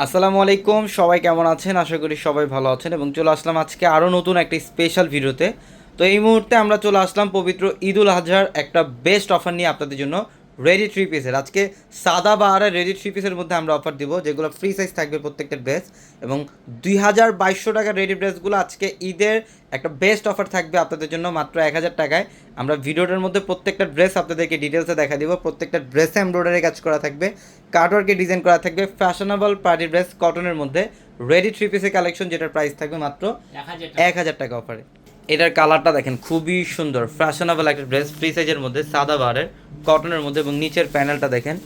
আসসালামু আলাইকুম, সবাই কেমন আছেন? আশা করি সবাই ভালো আছেন এবং চলে আসলাম আজকে আরও নতুন একটা স্পেশাল ভিডিওতে। তো এই মুহূর্তে আমরা চলে আসলাম পবিত্র ঈদুল আজহার একটা বেস্ট অফার নিয়ে আপনাদের জন্য। রেডি থ্রি পিসের আজকে সাদা বাহারের রেডি থ্রি পিসের মধ্যে আমরা অফার দিব যেগুলো ফ্রি সাইজ থাকবে প্রত্যেকটা ড্রেস এবং দুই হাজার বাইশশো টাকার রেডি ড্রেসগুলো আজকে ঈদের একটা বেস্ট অফার থাকবে আপনাদের জন্য মাত্র এক হাজার টাকায়। আমরা ভিডিওটার মধ্যে প্রত্যেকটা ড্রেস আপনাদেরকে ডিটেলসে দেখা দিব। প্রত্যেকটা ড্রেসে এমব্রয়ডারি কাজ করা থাকবে কার্ডওয়ার্কে ডিজাইন করা থাকবে ফ্যাশনেবল পার্টি ড্রেস কটনের মধ্যে। রেডি থ্রি পিসের কালেকশন যেটার প্রাইস থাকবে মাত্র এক হাজার টাকা। অফারে এটার কালারটা দেখেন, খুবই সুন্দর ফ্যাশনেবল একটা ড্রেস ফ্রি সাইজের মধ্যে, সাদা বারের কটনের মধ্যে এবং নিচের প্যানেলটা দেখেন।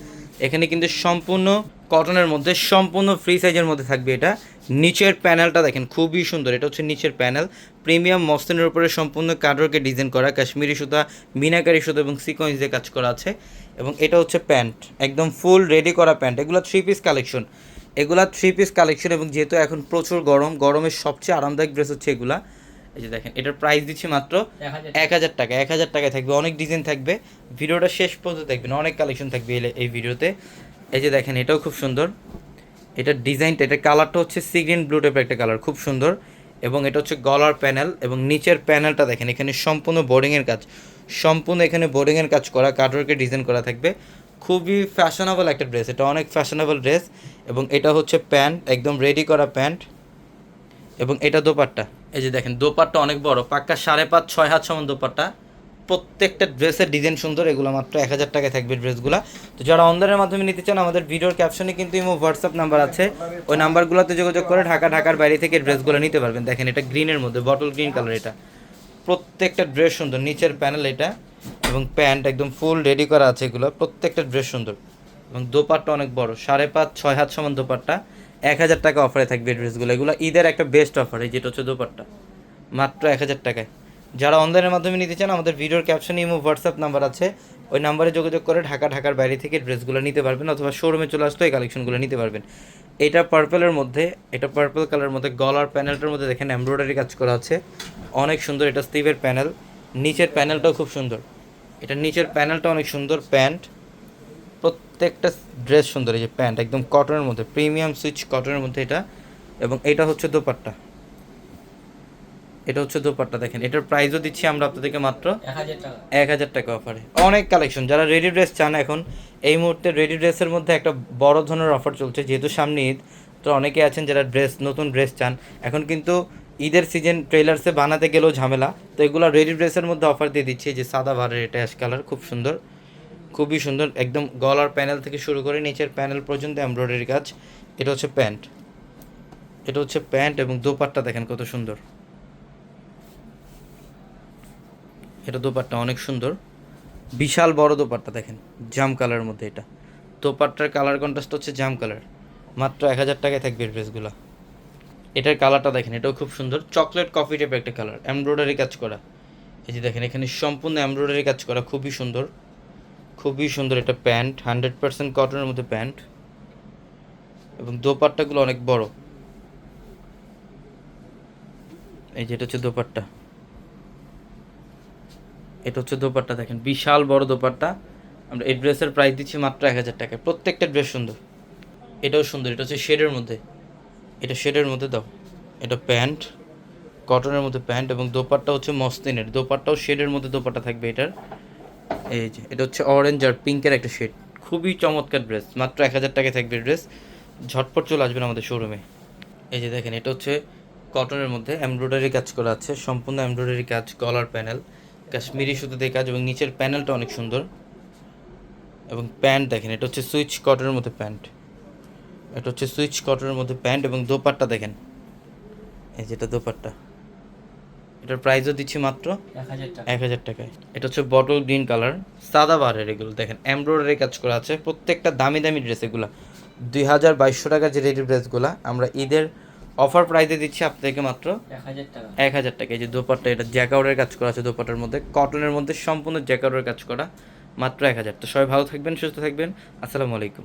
এখানে কিন্তু সম্পূর্ণ কটনের মধ্যে, সম্পূর্ণ ফ্রি সাইজের মধ্যে থাকবে এটা। নিচের প্যানেলটা দেখেন, খুবই সুন্দর, এটা হচ্ছে নিচের প্যানেল প্রিমিয়াম মসলিনের উপরে সম্পূর্ণ কার্ডওয়ার্কে ডিজাইন করা, কাশ্মীরি সুতা, মিনাকারি সুতা এবং সিকোয়েন্স দিয়ে কাজ করা আছে। এবং এটা হচ্ছে প্যান্ট, একদম ফুল রেডি করা প্যান্ট। এগুলো থ্রি পিস কালেকশন এগুলা থ্রি পিস কালেকশন এবং যেহেতু এখন প্রচুর গরম, গরমের সবচেয়ে আরামদায়ক ড্রেস হচ্ছে এগুলা। এই যে দেখেন এটার প্রাইস দিচ্ছি মাত্র এক হাজার টাকা। এক হাজার টাকায় থাকবে অনেক ডিজাইন থাকবে। ভিডিওটা শেষ পর্যন্ত দেখবেন অনেক কালেকশন থাকবে এই- এই ভিডিওতে। এই যে দেখেন এটাও খুব সুন্দর। এটার ডিজাইনটা এটার কালারটা হচ্ছে সি গ্রিন ব্লু টাইপের একটা কালার খুব সুন্দর। এবং এটা হচ্ছে গলার প্যানেল এবং নিচের প্যানেলটা দেখেন এখানে সম্পূর্ণ বোর্ডিংয়ের কাজ। সম্পূর্ণ এখানে বোর্ডিংয়ের কাজ করা কাটওয়ার্কে ডিজাইন করা থাকবে। খুবই ফ্যাশনেবল একটা ড্রেস এটা অনেক ফ্যাশনেবল ড্রেস এবং এটা হচ্ছে প্যান্ট একদম রেডি করা প্যান্ট এবং এটা দোপাট্টা। এই যে দেখেন, দোপাট্টা অনেক বড়, পাক্কা সাড়ে পাঁচ, ছয় হাত সমান দোপাট্টা। প্রত্যেকটা ড্রেসের ডিজাইন সুন্দর, এগুলো মাত্র এক হাজার টাকায় থাকবে ড্রেসগুলো। তো যারা অনলাইনের মাধ্যমে নিতে চান, আমাদের ভিডিওর ক্যাপশনে কিন্তু ইমো হোয়াটসঅ্যাপ নাম্বার আছে। ওই নাম্বারগুলোতে যোগাযোগ করে ঢাকা, ঢাকার বাইরে থেকে ড্রেসগুলো নিতে পারবেন। দেখেন, এটা গ্রিনের মধ্যে বটল গ্রিন কালার এটা। প্রত্যেকটা ড্রেস সুন্দর, নিচের প্যানেল এটা, এবং প্যান্ট একদম ফুল রেডি করা আছে এগুলো। প্রত্যেকটা ড্রেস সুন্দর, এবং দোপাট্টা অনেক বড়, সাড়ে পাঁচ, ছয় হাত সমান দোপাট্টা। এক হাজার টাকা অফারে থাকবে ড্রেসগুলো এগুলো ঈদের একটা বেস্ট অফার এই যেটা হচ্ছে দোপাট্টা। মাত্র এক হাজার টাকায়। যারা অনলাইনের মাধ্যমে নিতে চান, আমাদের ভিডিওর ক্যাপশনে ইমো হোয়াটসঅ্যাপ নাম্বার আছে। ওই নাম্বারে যোগাযোগ করে ঢাকা, ঢাকার বাইরে থেকে ড্রেসগুলো নিতে পারবেন অথবা শোরুমে চলে আসতো এই কালেকশনগুলো নিতে পারবেন। এটা পার্পেলের মধ্যে, এটা পার্পল কালারের মধ্যে, গলার প্যানেলটার মধ্যে দেখেন এমব্রয়ডারি কাজ করা আছে। অনেক সুন্দর, এটা স্টিভের প্যানেল নিচের প্যানেলটাও খুব সুন্দর। এটা নিচের প্যানেলটা অনেক সুন্দর, প্যান্ট। প্রত্যেকটা ড্রেস সুন্দর এই যে প্যান্ট একদম কটনের মধ্যে প্রিমিয়াম সুইচ কটনের মধ্যে এটা। এবং এটা হচ্ছে দোপাট্টা। এটা হচ্ছে দোপাট্টা দেখেন। এটার প্রাইসও দিচ্ছি আমরা আপনাদেরকে মাত্র এক হাজার টাকা। অফারে অনেক কালেকশন যারা রেডি ড্রেস চান এখন এই মুহূর্তে রেডি ড্রেসের মধ্যে একটা বড় ধরনের অফার চলছে। যেহেতু সামনে ঈদ তো অনেকে আছেন যারা ড্রেস নতুন ড্রেস চান। এখন কিন্তু ঈদের সিজন ট্রেলার্সে বানাতে গেলেও ঝামেলা। তো এগুলো রেডি ড্রেসের মধ্যে অফার দিয়ে দিচ্ছে। যে সাদা ভারের এটা অ্যাশ কালার খুব সুন্দর। খুবই সুন্দর, একদম গলার প্যানেল থেকে শুরু করে নিচের প্যানেল পর্যন্ত এমব্রয়ডারি কাজ। এটা হচ্ছে প্যান্ট। এটা হচ্ছে প্যান্ট এবং দোপাট্টা দেখেন কত সুন্দর। এটা দোপাট্টা অনেক সুন্দর। বিশাল বড় দোপাট্টা দেখেন, জাম কালারের মধ্যে এটা। দোপাট্টার কালার কন্ট্রাস্ট হচ্ছে জাম কালার। মাত্র এক হাজার টাকায় থাকবে ড্রেসগুলো। এটার কালারটা দেখেন, এটাও খুব সুন্দর। চকলেট কফি টাইপের একটা কালার, এমব্রয়ডারি কাজ করা। এই যে দেখেন, এখানে সম্পূর্ণ এমব্রয়ডারি কাজ করা, খুবই সুন্দর। খুবই সুন্দর একটা প্যান্ট, হান্ড্রেড পার্সেন্ট কটনের মধ্যে প্যান্ট। এবং দোপাট্টাগুলো অনেক বড়। এই যেটা হচ্ছে দোপাট্টা। এটা হচ্ছে দোপাট্টা, দেখেন, বিশাল বড় দোপাট্টা। আমরা এই ড্রেসের প্রাইস দিচ্ছি মাত্র এক হাজার টাকায়। প্রত্যেকটা ড্রেস সুন্দর। এটাও সুন্দর, এটা হচ্ছে শেডের মধ্যে। এটা শেডের মধ্যে দাও। এটা প্যান্ট, কটনের মধ্যে প্যান্ট এবং দোপাট্টা হচ্ছে মসলিনের। দোপাট্টাও শেডের মধ্যে দোপাট্টা থাকবে এটার। এই যে, এটা হচ্ছে অরেঞ্জ আর পিঙ্কের একটা শেড খুবই চমৎকার ড্রেস মাত্র এক হাজার টাকায় থাকবে ড্রেস ঝটপট চলে আসবেন আমাদের শোরুমে এই যে দেখেন, এটা হচ্ছে কটনের মধ্যে এমব্রয়ডারি কাজ করা আছে। সম্পূর্ণ এমব্রয়ডারি কাজ কলার প্যানেল কাশ্মীরি সুতো দিয়ে কাজ এবং নিচের প্যানেলটা অনেক সুন্দর। এবং প্যান্ট দেখেন, এটা হচ্ছে সুইচ কটনের মধ্যে প্যান্ট এটা হচ্ছে সুইচ কটনের মধ্যে প্যান্ট এবং দোপাট্টা দেখেন। এই যেটা দোপাট্টা। এটার প্রাইসও দিচ্ছি মাত্র এক হাজার টাকায়। এটা হচ্ছে বটল গ্রিন কালার সাদা বারের এগুলো। দেখেন এমব্রয়ডারি কাজ করা আছে। প্রত্যেকটা দামি দামি ড্রেস এগুলো। দুই হাজার বাইশশো টাকার যে রেডি ড্রেসগুলো আমরা ঈদের অফার প্রাইসে দিচ্ছি আপনাদেরকে মাত্র এক হাজার টাকা। এই যে দোপাট্টা এটা জ্যাকাউডের কাজ করা আছে দোপাট্টার মধ্যে। কটনের মধ্যে সম্পূর্ণ জ্যাকাউডের কাজ করা মাত্র এক হাজার। তো সবাই ভালো থাকবেন সুস্থ থাকবেন। আসসালামু আলাইকুম।